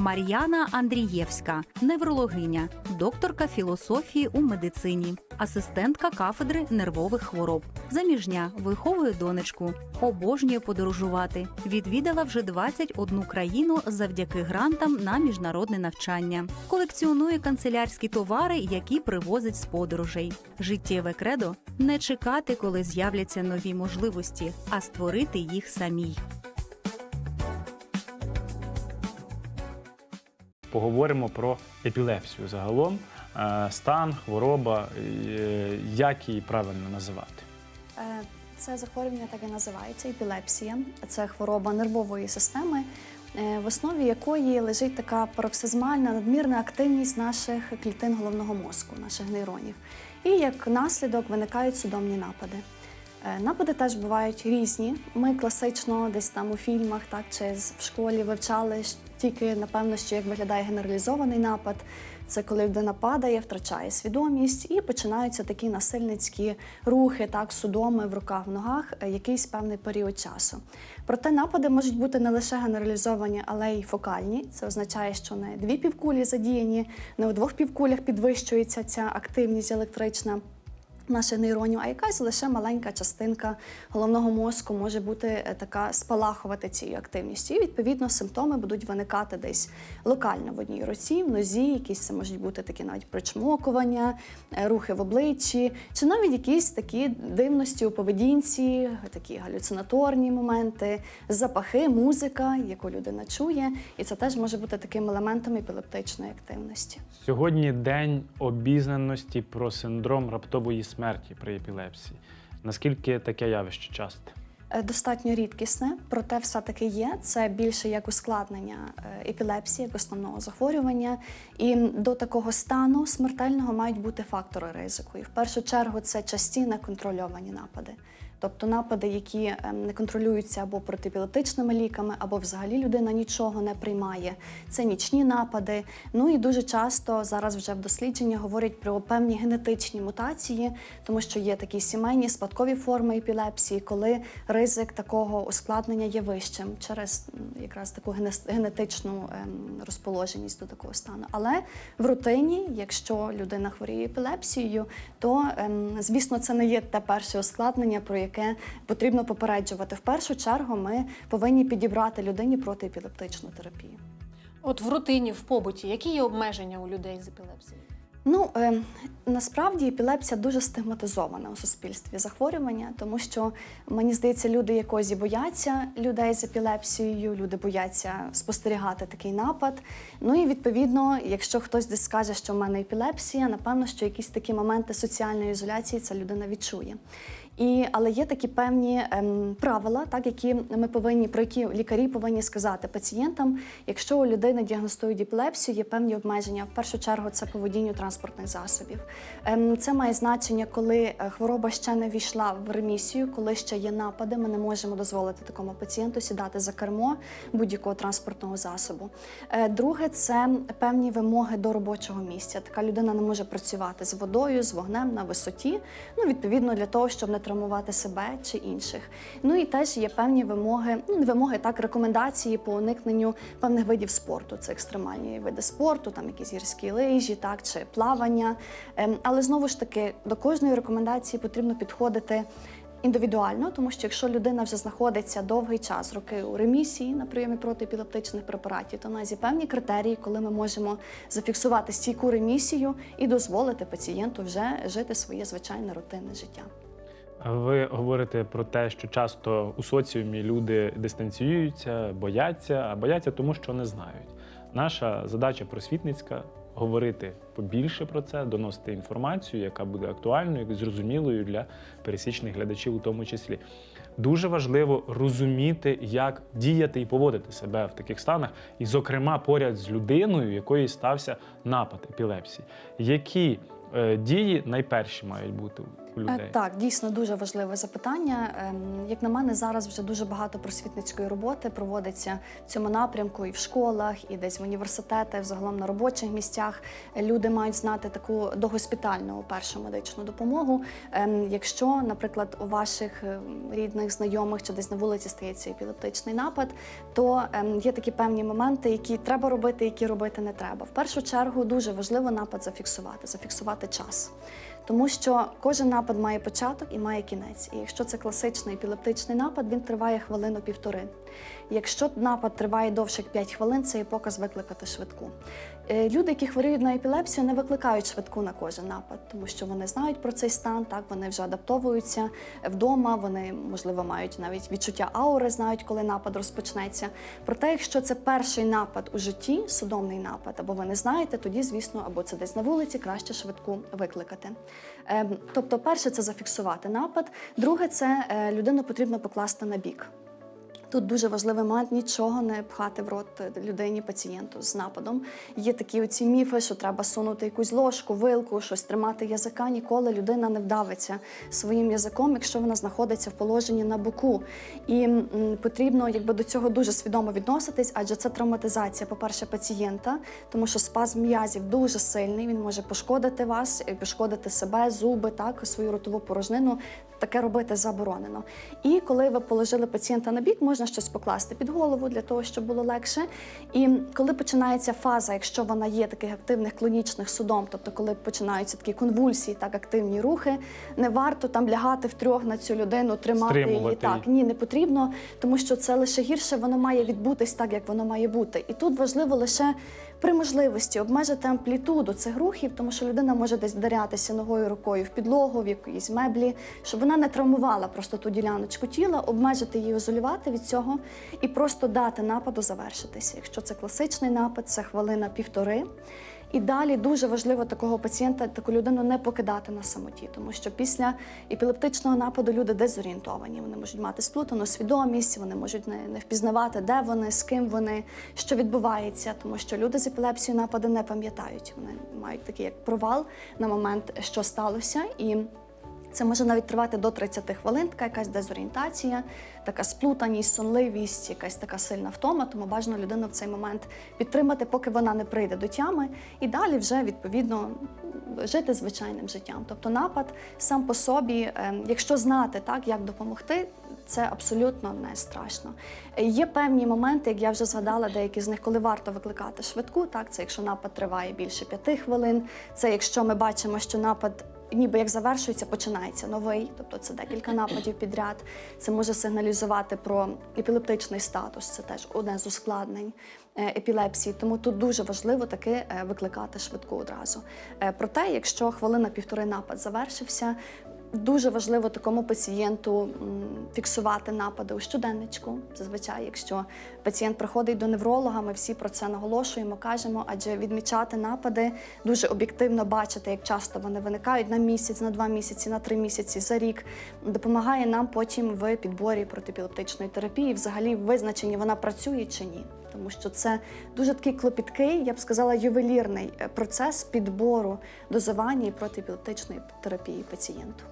Мар'яна Андрієвська, неврологиня, докторка філософії у медицині, асистентка кафедри нервових хвороб. Заміжня виховує донечку, обожнює подорожувати. Відвідала вже 21 країну завдяки грантам на міжнародне навчання. Колекціонує канцелярські товари, які привозить з подорожей. Життєве кредо не чекати, коли з'являться нові можливості, а створити їх самій. Поговоримо про епілепсію загалом, е, стан, хвороба, е, як її правильно називати. Е, Це захворювання так і називається епілепсія. Це хвороба нервової системи, в основі якої лежить така пароксизмальна надмірна активність наших клітин головного мозку, наших нейронів. І як наслідок виникають судомні напади. Е, Напади теж бувають різні. Ми класично десь там у фільмах, так чи в школі вивчали тільки напевно, що як виглядає генералізований напад. Це коли людина падає, втрачає свідомість і починаються такі насильницькі рухи, так, судоми в руках, в ногах, е, якийсь певний період часу. Проте напади можуть бути не лише генералізовані, але й фокальні. Це означає, що не дві півкулі задіяні, не у двох півкулях підвищується ця активність електрична наших нейронів, а якась лише маленька частинка головного мозку може бути е, така спалахувати цією активністю. І відповідно симптоми будуть виникати десь локально в одній руці, в нозі, якісь це можуть бути такі навіть причмокування, е, рухи в обличчі, чи навіть якісь такі дивності у поведінці, такі галюцинаторні моменти, запахи, музика, яку людина чує, і це теж може бути таким елементом епілептичної активності. Сьогодні день обізнаності про синдром раптової смерті при епілепсії. Наскільки таке явище часте? Е, Достатньо рідкісне, проте все-таки є. Це більше як ускладнення е, епілепсії, як основного захворювання. І до такого стану смертельного мають бути фактори ризику. І в першу чергу це часті неконтрольовані напади. Тобто напади, які ем, не контролюються або протипілотичними ліками, або взагалі людина нічого не приймає. Це нічні напади. Ну і дуже часто зараз вже в дослідженні говорять про певні генетичні мутації, тому що є такі сімейні спадкові форми епілепсії, коли ризик такого ускладнення є вищим через якраз таку гене- генетичну ем, розположеність до такого стану. Але в рутині, якщо людина хворіє епілепсією, то ем, звісно це не є те перше ускладнення, про яке потрібно попереджувати. В першу чергу ми повинні підібрати людині протиепілептичну терапію. От в рутині, в побуті, які є обмеження у людей з епілепсією? Ну е, насправді епілепсія дуже стигматизована у суспільстві захворювання, тому що мені здається, люди якось і бояться людей з епілепсією, люди бояться спостерігати такий напад. Ну і відповідно, якщо хтось десь скаже, що в мене епілепсія, напевно, що якісь такі моменти соціальної ізоляції ця людина відчує. І, але є такі певні ем, правила, так які ми повинні про які лікарі повинні сказати пацієнтам, якщо у людини діагностують епілепсію, є певні обмеження. В першу чергу це поведінню транспортних засобів. Ем, це має значення, коли е, хвороба ще не війшла в ремісію, коли ще є напади. Ми не можемо дозволити такому пацієнту сідати за кермо будь-якого транспортного засобу. Е, друге, це певні вимоги до робочого місця. Така людина не може працювати з водою, з вогнем на висоті. Ну, відповідно, для того, щоб не травмувати себе чи інших. Ну і теж є певні вимоги, ну не вимоги, так рекомендації по уникненню певних видів спорту. Це екстремальні види спорту, там якісь гірські лижі, так чи плавання. Ем, Але знову ж таки до кожної рекомендації потрібно підходити. Індивідуально, тому що якщо людина вже знаходиться довгий час, роки у ремісії на прийомі протиепілептичних препаратів, то в нас є певні критерії, коли ми можемо зафіксувати стійку ремісію і дозволити пацієнту вже жити своє звичайне рутинне життя. Ви говорите про те, що часто у соціумі люди дистанціюються, бояться, а бояться тому, що не знають. Наша задача просвітницька говорити побільше про це, доносити інформацію, яка буде актуальною, зрозумілою для пересічних глядачів, у тому числі. Дуже важливо розуміти, як діяти і поводити себе в таких станах, і, зокрема, поряд з людиною, якої стався напад епілепсії. Які е, дії найперші мають бути? У Е, людей? Так, дійсно дуже важливе запитання. Ем, Як на мене, зараз вже дуже багато просвітницької роботи проводиться в цьому напрямку і в школах, і десь в університетах, загалом на робочих місцях. Люди мають знати таку догоспітальну першу медичну допомогу. Ем, Якщо, наприклад, у ваших ем, рідних, знайомих чи десь на вулиці стається епілептичний напад, то є такі певні моменти, які треба робити, які робити не треба. В першу чергу дуже важливо напад зафіксувати, зафіксувати час. Тому що кожен напад має початок і має кінець. І якщо це класичний епілептичний напад, він триває хвилину-півтори. Якщо напад триває довше як 5 хвилин, це є показ викликати швидку. Е, Люди, які хворіють на епілепсію, не викликають швидку на кожен напад, тому що вони знають про цей стан, так вони вже адаптовуються вдома, вони можливо мають навіть відчуття аури, знають, коли напад розпочнеться. Проте, якщо це перший напад у житті, судомний напад, або ви не знаєте, тоді, звісно, або це десь на вулиці, краще швидку викликати. Ем, Тобто, перше це зафіксувати напад, друге це е, людину потрібно покласти на бік. Тут дуже важливий момент нічого не пхати в рот людині, пацієнту з нападом. Є такі оці міфи, що треба сунути якусь ложку, вилку, щось тримати язика. Ніколи людина не вдавиться своїм язиком, якщо вона знаходиться в положенні на боку. І потрібно якби до цього дуже свідомо відноситись, адже це травматизація, по-перше, пацієнта, тому що спазм м'язів дуже сильний. Він може пошкодити вас, пошкодити себе, зуби, так, свою ротову порожнину. Таке робити заборонено. І коли ви положили пацієнта на бік, можна щось покласти під голову для того, щоб було легше. І коли починається фаза, якщо вона є таких активних клонічних судом, тобто коли починаються такі конвульсії, так активні рухи, не варто там лягати втрьох на цю людину, тримати її так. Ні, не потрібно, тому що це лише гірше, воно має відбутись так, як воно має бути. І тут важливо лише при можливості обмежити амплітуду цих рухів, тому що людина може десь вдарятися ногою рукою в підлогу, в якоїсь меблі, щоб вона не травмувала просто ту діляночку тіла, обмежити її, ізолювати від цього і просто дати нападу завершитися. Якщо це класичний напад, це хвилина півтори. І далі дуже важливо такого пацієнта, таку людину не покидати на самоті, тому що після епілептичного нападу люди дезорієнтовані. Вони можуть мати сплутану свідомість, вони можуть не, не впізнавати, де вони, з ким вони, що відбувається, тому що люди з епілепсією напади не пам'ятають. Вони мають такий як провал на момент, що сталося, і це може навіть тривати до 30 хвилин, така якась дезорієнтація, така сплутаність, сонливість, якась така сильна втома. Тому бажано людину в цей момент підтримати, поки вона не прийде до тями, і далі вже відповідно жити звичайним життям. Тобто напад сам по собі, е, якщо знати так, як допомогти. Це абсолютно не страшно. Є певні моменти, як я вже згадала, деякі з них, коли варто викликати швидку. Так, це якщо напад триває більше п'яти хвилин. Це якщо ми бачимо, що напад ніби як завершується, починається новий, тобто це декілька нападів підряд. Це може сигналізувати про епілептичний статус. Це теж одне з ускладнень е, епілепсії. Тому тут дуже важливо таки е, викликати швидку одразу. Е, Проте, якщо хвилина-півтори напад завершився. Дуже важливо такому пацієнту фіксувати напади у щоденничку. Зазвичай, якщо пацієнт приходить до невролога, ми всі про це наголошуємо, кажемо, адже відмічати напади дуже об'єктивно бачити, як часто вони виникають на місяць, на два місяці, на три місяці за рік, допомагає нам потім в підборі протипілептичної терапії, взагалі в визначенні вона працює чи ні. Тому що це дуже такий клопіткий, я б сказала, ювелірний е, процес підбору дозування і протипілептичної терапії пацієнту.